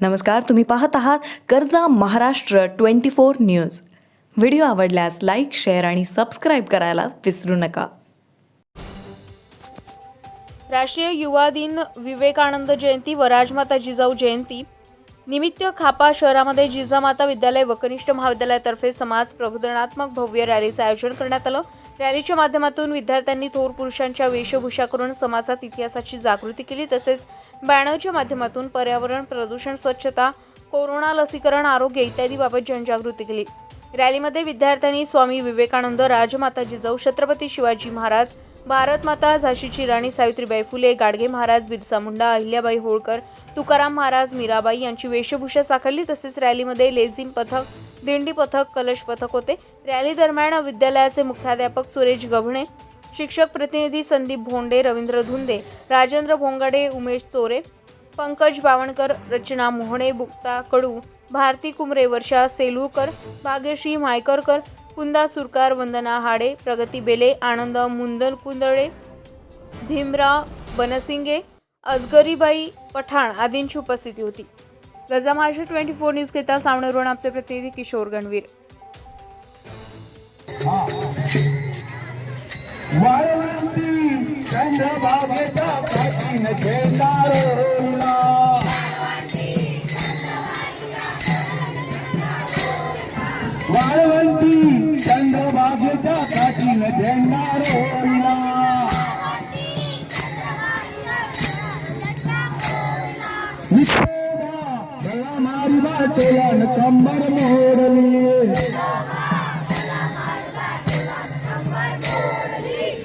नमस्कार तुम्ही पाहत आहात कर्जा Maharashtra twenty four news. Video आवडल्यास लाईक शेअर आणि सबस्क्राईब करायला विसरू नका. राष्ट्रीय युवा दिन विवेकानंद जयंती व राजमाता जिजाऊ जयंती. निमित्त खापा शहरामध्ये जिजामाता विद्यालय व कनिष्ठ महाविद्यालयातर्फे समाज प्रबोधनात्मक भव्य रॅलीचं आयोजन करण्यात आलं. रॅलीच्या माध्यमातून विद्यार्थ्यांनी थोर पुरुषांच्या वेशभूषा करून समाजात इतिहासाची जागृती केली. तसेच बॅनरच्या माध्यमातून पर्यावरण प्रदूषण स्वच्छता कोरोना लसीकरण आरोग्य इत्यादीबाबत जनजागृती केली. रॅलीमध्ये विद्यार्थ्यांनी स्वामी विवेकानंद राजमाता जिजाऊ छत्रपती शिवाजी महाराज भारत माता झाशीची राणी सावित्रीबाई फुले गाडगे महाराज बिरसा मुंडा अहिल्याबाई होळकर तुकाराम महाराज मीराबाई यांची वेशभूषा साकारली. तसेच रॅलीमध्ये लेझिम पथक दिंडी पथक कलश पथक होते. रॅली दरम्यान विद्यालयाचे मुख्याध्यापक सुरेश गव्हणे शिक्षक प्रतिनिधी संदीप भोंडे रवींद्र धुंदे राजेंद्र भोंगाडे उमेश चोरे पंकज बावणकर रचना मोहणे बुक्ता कडू भारती कुमरे वर्षा सेलूरकर भाग्यश्री मायकरकर कुंदा सुरकार वंदना हाडे प्रगती बेले आनंद मुंदल कुंदळे भीमराव बनसिंगे अजगरीबाई पठाण आदींची उपस्थिती होती. लजा महाराष्ट्र ट्वेंटी फोर न्यूज घेता सावनेवरून आमचे प्रतिनिधी किशोर गणवीर. वाळवंती జెండారో అన్నా నిషేధ మారి బాటోలన కంబర్ మోడలి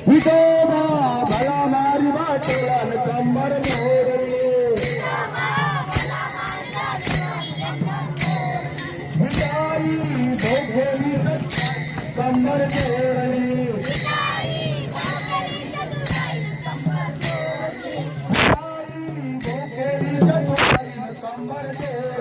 విటోబా బల మారి బాటోలన కంబర్ మోడలి కంబర్ మోడలి Yeah.